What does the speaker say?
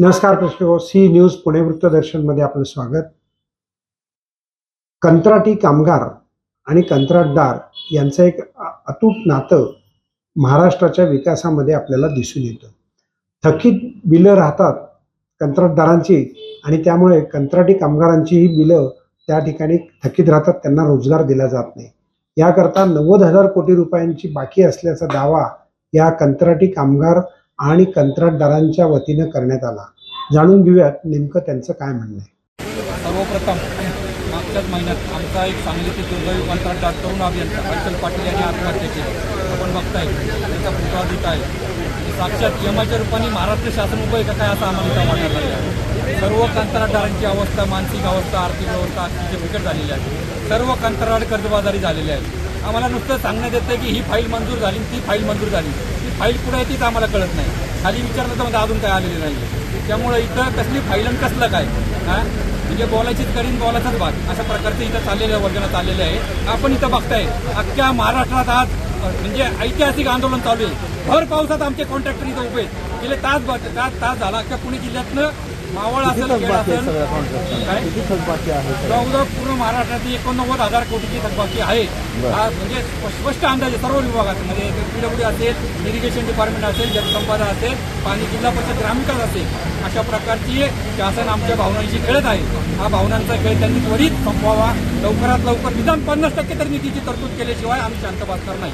नमस्कार प्रेक्षक हो, सी न्यूज पुणे वृत्तदर्शनमध्ये आपलं स्वागत. कंत्राटी कामगार आणि कंत्राटदार यांचं एक अतूट नातं महाराष्ट्राच्या विकासामध्ये आपल्याला दिसून येतं. थकीत बिलं राहतात कंत्राटदारांची आणि त्यामुळे कंत्राटी कामगारांचीही बिलं त्या ठिकाणी थकीत राहतात त्यांना रोजगार दिला जात नाही. याकरता नव्वद हजार कोटी रुपयांची बाकी असल्याचा दावा या कंत्राटी कामगार आणि कंत्राटदारांच्या वतीनं करण्यात आला. जाणून घेऊयात नेमकं त्यांचं काय म्हणणं आहे. सर्वप्रथम मागच्याच महिन्यात आमचा एक सांगलीचे दुर्दैवी कंत्राटदार तरुण अभियंता अचल पाटील यांनी आत्महत्या केली. आपण बघताय त्याचा पुराधिक आहे. साक्षात यमाच्या रूपाने महाराष्ट्र शासन उभं आहे का काय असं आम्हाला इथं वाटायला लागलं आहे. सर्व कंत्राटदारांची अवस्था मानसिक अवस्था आर्थिक अवस्था अतिशय बिकट झालेली आहे. सर्व कंत्राट कर्जबाजारी झालेले आहेत. आम्हाला नुसतं सांगण्यात येतं की ही फाईल मंजूर झाली ती फाईल मंजूर झाली. फाईल कुठं आहे तीच आम्हाला कळत नाही. खाली विचारलं तर म्हणजे अजून काय आलेलं नाही त्यामुळं इथं कसली फाईल आणि कसलं काय? हा? म्हणजे बॉलाचीच करीन बॉलाचाच भाग. अशा प्रकारचं इथं चाललेलं वर्गणं चाललेलं आहे. आपण इथं बघताय अख्ख्या महाराष्ट्रात आज म्हणजे ऐतिहासिक आंदोलन चालू आहे. भर पावसात आमचे कॉन्ट्रॅक्टर इथं उभे आहेत. गेले तास तास तास झाला. अख्ख्या पुणे जिल्ह्यातनं मावळ असेल खेड असेल काय? जवळजवळ पूर्ण महाराष्ट्रात एकोणनव्वद हजार कोटीची थकबाकी आहे. हा म्हणजे स्प- स्पष्ट अंदाज आहे सर्व विभागात. म्हणजे पीडब्ल्यू असेल इरिगेशन डिपार्टमेंट असेल जलसंपदा असेल पाणी जिल्हा परिषद ग्रामविकास असेल अशा प्रकारची शासन आमच्या भावनांशी खेळत आहे. हा भावनांचा खेळ त्यांनी त्वरित संपवावा. लवकरात लवकर निदान पन्नास टक्के तरी निधीची तरतूद केल्याशिवाय आम्ही शांत बसणार नाही.